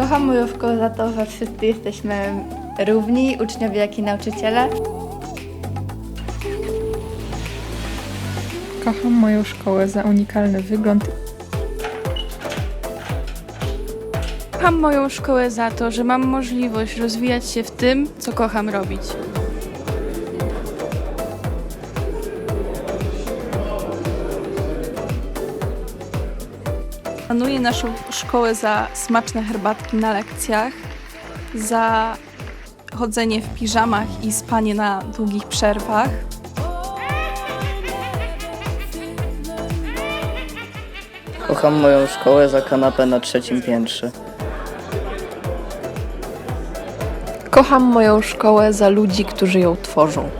Kocham moją szkołę za to, że wszyscy jesteśmy równi, uczniowie jak i nauczyciele. Kocham moją szkołę za unikalny wygląd Kocham moją szkołę za to, że mam możliwość rozwijać się w tym, co kocham robić. Szanuję naszą szkołę za smaczne herbatki na lekcjach, za chodzenie w piżamach i spanie na długich przerwach. Kocham moją szkołę za kanapę na trzecim piętrze. Kocham moją szkołę za ludzi, którzy ją tworzą.